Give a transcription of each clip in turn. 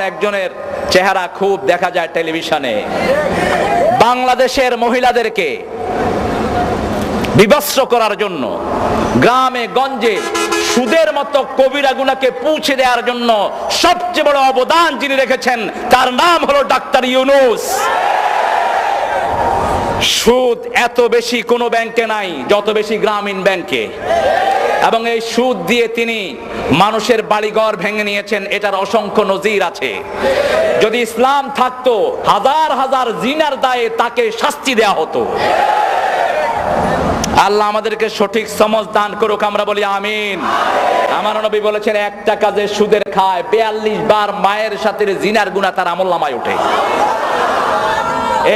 একজনের চেহারা খুব দেখা যায় টেলিভিশনে। বাংলাদেশের মহিলাদেরকে বিবস্ত্র করার জন্য, গ্রামে, গঞ্জে, সুদের মতো কবিরা গুনাকে পৌঁছে দেওয়ার জন্য সবচেয়ে বড় অবদান যিনি রেখেছেন, তার নাম হলো ডাক্তার ইউনুস। সুদ এত বেশি কোনো ব্যাংকে নাই, যত বেশি গ্রামীণ ব্যাংকে। এবং এই সুদ দিয়ে তিনি মানুষের বাড়িঘর ভেঙে নিয়েছেন, এটার অসংখ্য নজির আছে। যদি ইসলাম থাকতো, হাজার হাজার জিনার দায়ে তাকে শাস্তি দেয়া হতো। আল্লাহ আমাদেরকে সঠিক সমজ দান করুক, আমরা বলি আমিন। আমার নবী বলেছেন, একটা কাজে সুদের খায় বেয়াল্লিশ বার মায়ের সাথে জিনার গুণা তার আমল নামায় ওঠে।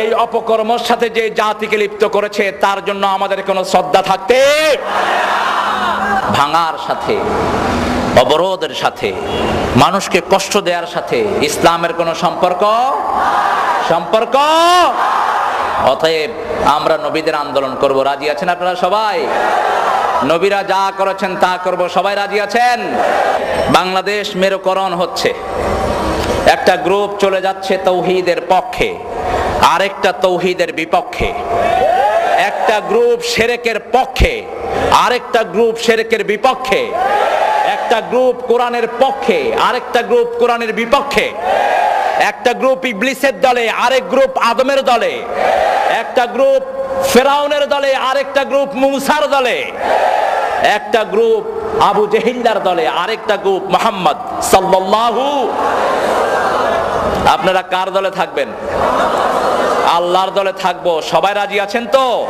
এই অপকর্মর সাথে যে জাতিকে লিপ্ত করেছে, তার জন্য আমাদের কোনো শ্রদ্ধা থাকতে ভাঙার সাথে, অবরোধের সাথে, মানুষকে কষ্ট দেওয়ার সাথে ইসলামের কোনো সম্পর্ক সম্পর্ক? অতএব আমরা নবীদের আন্দোলন করব। রাজি আছেন আপনারা সবাই? নবীরা যা করেছেন তা করব। সবাই রাজি আছেন? বাংলাদেশ মেরুকরণ হচ্ছে। একটা গ্রুপ চলে যাচ্ছে তৌহিদের পক্ষে, আরেকটা তৌহিদের বিপক্ষে। একটা গ্রুপ সেরেকের পক্ষে, আরেকটা গ্রুপ সেরেকের বিপক্ষে, একটা গ্রুপ কোরআনের পক্ষে, আরেকটা গ্রুপ কোরআনের বিপক্ষে, একটা গ্রুপ ইবলিসের দলে, আরেক গ্রুপ আদমের দলে, একটা গ্রুপ ফেরাউনের দলে, আরেকটা গ্রুপ মুসার দলে, একটা গ্রুপ আবু জেহিল্লার দলে, আরেকটা গ্রুপ মোহাম্মদ সাল্লাল্লাহু আপনারা কার দলে থাকবেন? আল্লাহর দলে থাকব। সবাই রাজি আছেন তো?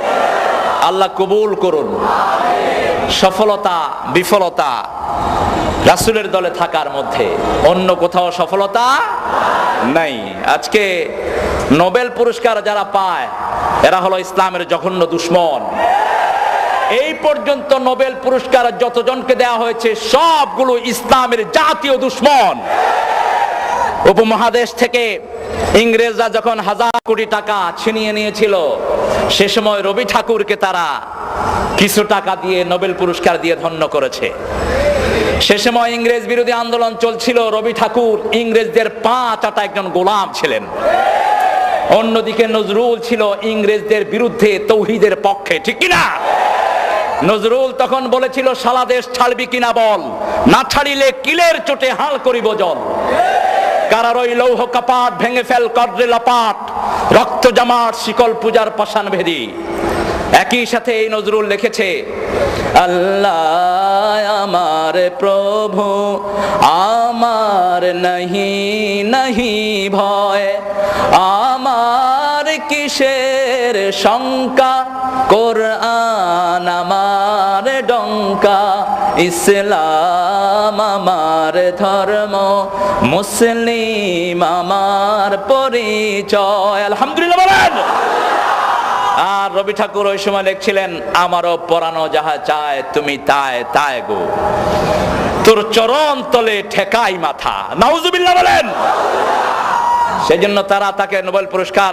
আল্লাহ কবুল করুন। সফলতা, বিফলতা রাসুলের দলে থাকার মধ্যে। অন্য কোথাও সফলতা নাই। আজকে নোবেল পুরস্কার যারা পায়, এরা হলো ইসলামের জঘন্য দুশ্মন। এই পর্যন্ত নোবেল পুরস্কার যতজনকে দেওয়া হয়েছে, সবগুলো ইসলামের জাতীয় দুশ্মন। উপমহাদেশ থেকে ইংরেজরা যখন হাজার কোটি টাকা ছিনিয়ে নিয়েছিল, সে সময় রবি ঠাকুরকে তারা কিছু টাকা দিয়ে নোবেল পুরস্কার দিয়ে ধন্য করেছে। সে সময় ইংরেজ বিরোধী আন্দোলন চলছিল, রবি ঠাকুর ইংরেজদের পা চাটা একজন গোলাম ছিলেন। অন্যদিকে নজরুল ছিল ইংরেজদের বিরুদ্ধে তৌহিদের পক্ষে, ঠিক কিনা? নজরুল তখন বলেছিল সালা দেশ ছাড়বি কিনা বল? না ছাড়িলে কিলের চোটে হাল করিব জল। কারার ওই লৌহ কাপাট ভেঙে ফেল কদ্রে লাপাট, রক্ত জামাট শিকল পূজার পাষাণ ভেদি। একই সাথে এই নজরুল লিখেছে, আল্লাহ আমার প্রভু, আমার নাহি নাহি ভয়, আমার কিসের শঙ্কা, কোরআন আমার ডঙ্কা। ইসলাম আমার ধর্ম, মুসলিম আমার পরিচয়। আলহামদুলিল্লাহ বলেন। আর রবি ঠাকুর ওই সময় লিখছিলেন, আমারও পরানো যাহা চায়, তুমি তাই তাই গো। তোর চরণ তলে ঠেকাই মাথা। নাউজুবিল্লাহ বলেন। সেজন্য তারা তাকে নোবেল পুরস্কার